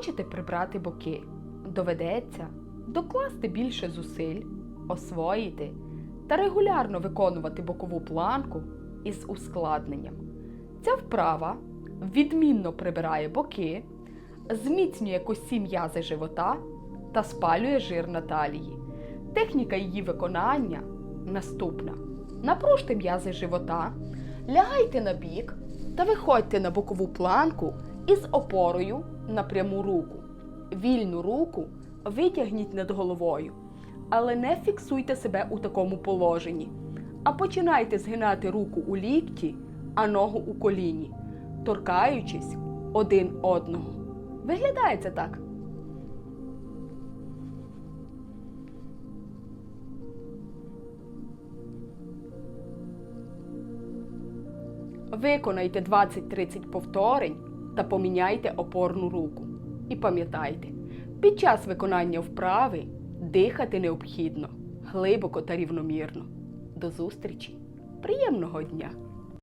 Хочете прибрати боки? Доведеться докласти більше зусиль, освоїти та регулярно виконувати бокову планку із ускладненням. Ця вправа відмінно прибирає боки, зміцнює косі м'язи живота та спалює жир на талії. Техніка її виконання наступна: напружте м'язи живота, лягайте на бік та виходьте на бокову планку із опорою на пряму руку. Вільну руку витягніть над головою, але не фіксуйте себе у такому положенні, а починайте згинати руку у лікті, а ногу у коліні, торкаючись один одного. Виглядає це так. Виконайте 20-30 повторень та поміняйте опорну руку. І пам'ятайте, під час виконання вправи дихати необхідно глибоко та рівномірно. До зустрічі! Приємного дня!